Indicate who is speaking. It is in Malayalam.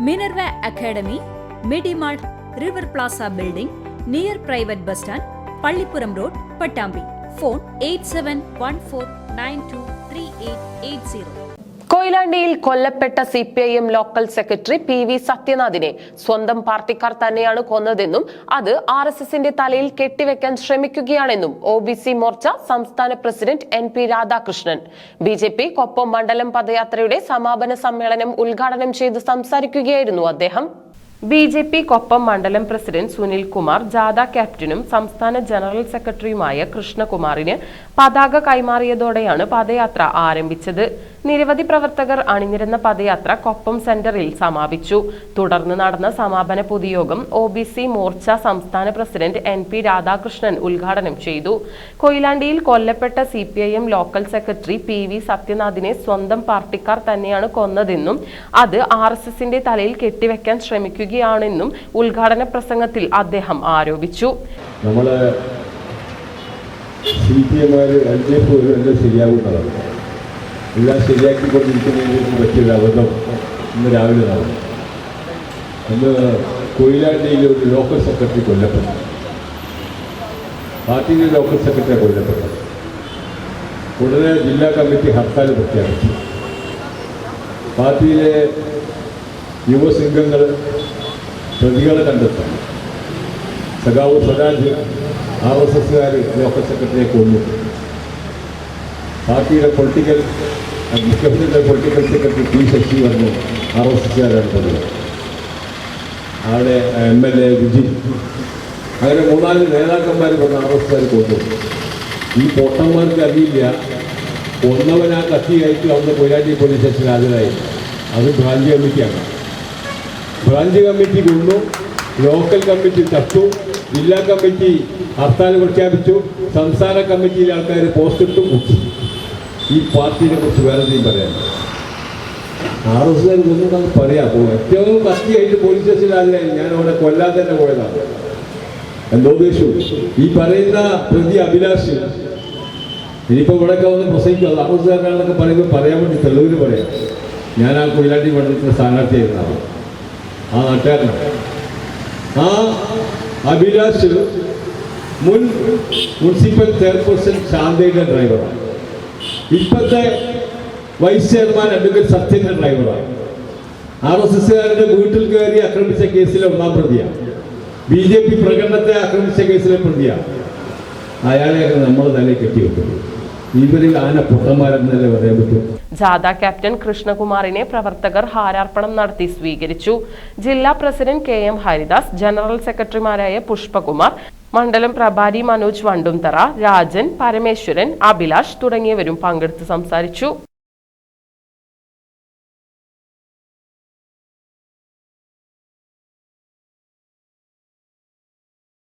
Speaker 1: Minerva academy Medimall river plaza building near private bus stand Pallippuram road Pattambi. Phone eight seven one four nine two three eight eight zero.
Speaker 2: കൊയിലാണ്ടിയിൽ കൊല്ലപ്പെട്ട C P I M local secretary P V സത്യനാഥിനെ സ്വന്തം പാർട്ടിക്കാർ തന്നെയാണ് കൊന്നതെന്നും അത് ആർ എസ് എസിന്റെ തലയിൽ കെട്ടിവെക്കാൻ ശ്രമിക്കുകയാണെന്നും ഒ ബി സി മോർച്ച സംസ്ഥാന president N P Radhakrishnan. B J P Koppam മണ്ഡലം പദയാത്രയുടെ സമാപന സമ്മേളനം ഉദ്ഘാടനം ചെയ്ത് സംസാരിക്കുകയായിരുന്നു അദ്ദേഹം. ബി ജെ പി കൊപ്പം മണ്ഡലം പ്രസിഡന്റ് സുനിൽ കുമാർ ജാഥ ക്യാപ്റ്റനും സംസ്ഥാന ജനറൽ സെക്രട്ടറിയുമായ കൃഷ്ണകുമാറിന് പതാക കൈമാറിയതോടെയാണ് പദയാത്ര ആരംഭിച്ചത്. നിരവധി പ്രവർത്തകർ അണിനിരുന്ന പദയാത്ര കൊപ്പം സെന്ററിൽ സമാപിച്ചു. തുടർന്ന് നടന്ന സമാപന പൊതുയോഗം ഒ ബി സി മോർച്ച സംസ്ഥാന പ്രസിഡന്റ് എൻ പി രാധാകൃഷ്ണൻ ഉദ്ഘാടനം ചെയ്തു. കൊയിലാണ്ടിയിൽ കൊല്ലപ്പെട്ട C P I M local secretary P V സത്യനാഥിനെ സ്വന്തം പാർട്ടിക്കാർ തന്നെയാണ് കൊന്നതെന്നും അത് ആർ എസ് എസിന്റെ തലയിൽ കെട്ടിവെക്കാൻ ശ്രമിക്കുകയാണെന്നും ഉദ്ഘാടന പ്രസംഗത്തിൽ അദ്ദേഹം ആരോപിച്ചു.
Speaker 3: നമ്മൾ സി പി എമാർ എൽ ഡി എഫ് ഒരു എല്ലാം ശരിയാക്കി ഒരു പറ്റിയൊരു അബദ്ധം ഇന്ന് രാവിലെ നടന്നു. അന്ന് കൊയിലാണ്ടിയിലെ ഒരു ലോക്കൽ സെക്രട്ടറി കൊല്ലപ്പെട്ടു. പാർട്ടിയിലെ ലോക്കൽ സെക്രട്ടറി കൊല്ലപ്പെട്ടു. ഉടനെ ജില്ലാ കമ്മിറ്റി ഹർത്താൽ പ്രഖ്യാപിച്ചു. പാർട്ടിയിലെ യുവസംഘങ്ങൾ പ്രതികളെ കണ്ടെത്തും. സഖാവ് സ്വരാജ് ആർ എസ് എസ്സുകാർ ലോക്കൽ സെക്രട്ടറിയെ കൊന്നു പാർട്ടിയുടെ പൊളിറ്റിക്കൽ മുഖ്യമന്ത്രിയുടെ പൊളിറ്റിക്കൽ സെക്രട്ടറി പി ശശി വന്ന് ആർ എസ് അവിടെ എം എൽ എ വിജിൻ അങ്ങനെ മൂന്നാൽ നേതാക്കന്മാർ വന്ന് ആർ കൊന്നു. ഈ പൊട്ടന്മാർക്ക് അറിയില്ല. ഒന്നവൻ ആ കത്തിയായിട്ട് അന്ന് കൊയിലാണ്ടി പോലീസ് സ്റ്റേഷനിൽ ഹാജരായി. അത് ബ്രാഞ്ച് കമ്മിറ്റിയാണ്. ബ്രാഞ്ച് കമ്മിറ്റി കൊണ്ടു ലോക്കൽ കമ്മിറ്റി ചത്തു ജില്ലാ കമ്മിറ്റി ഹർത്താൽ പ്രഖ്യാപിച്ചു സംസ്ഥാന കമ്മിറ്റിയിലെ ആൾക്കാർ പോസ്റ്റിട്ടും കുത്തി. ഈ പാർട്ടിനെ കുറിച്ച് വേറെ എന്തെങ്കിലും പറയാം ആർ എസ് എസ് ഒന്നും നമുക്ക് പറയാം ഏറ്റവും കത്തിയായിട്ട് പോലീസ് സ്റ്റേഷനിലല്ലേ ഞാൻ അവിടെ കൊല്ലാൻ തന്നെ പോയതാണ്. എന്തോ ദേഷ്യം ഈ പറയുന്ന പ്രതി അഭിലാഷ് ഇനിയിപ്പോൾ ഇവിടെയൊക്കെ വന്ന് പ്രസംഗിക്കും. അത് ആർ എസ് കാരനാണെന്നൊക്കെ പറയുമ്പോൾ പറയാൻ വേണ്ടി തെളിവിന് പറയാം. ഞാൻ ആ കൊയിലാണ്ടി മണ്ഡലത്തിലെ സ്ഥാനാർത്ഥിയായിരുന്നു ആ നാട്ടുകാരനാണ്. ആ അഭിലാഷ് മുൻ മുനിസിപ്പൽ ചെയർപേഴ്സൺ ശാന്തയുടെ ഡ്രൈവറാണ്. ഇപ്പോഴത്തെ വൈസ് ചെയർമാൻ അഡ്വക്കേറ്റ് സത്യേന്ദ്രൻ ഡ്രൈവറാണ്. ആർ എസ് എസ്സുകാരുടെ വീട്ടിൽ കയറി ആക്രമിച്ച കേസിലെ ഒന്നാം പ്രതിയാണ്. ബി ജെ പി പ്രകടനത്തെ ആക്രമിച്ച കേസിലെ പ്രതിയാണ്. അയാളെയൊക്കെ നമ്മൾ തന്നെ കെട്ടിവെക്കുന്നു. ഇവരിൽ ആന
Speaker 2: ക്യാപ്റ്റൻ കൃഷ്ണകുമാറിനെ പ്രവർത്തകർ ഹാരാർപ്പണം നടത്തി സ്വീകരിച്ചു. ജില്ലാ president K M Haridas general സെക്രട്ടറിമാരായ പുഷ്പകുമാർ മണ്ഡലം പ്രഭാരി മനോജ് വണ്ടുംതറ രാജൻ പരമേശ്വരൻ അഭിലാഷ് തുടങ്ങിയവരും പങ്കെടുത്ത് സംസാരിച്ചു.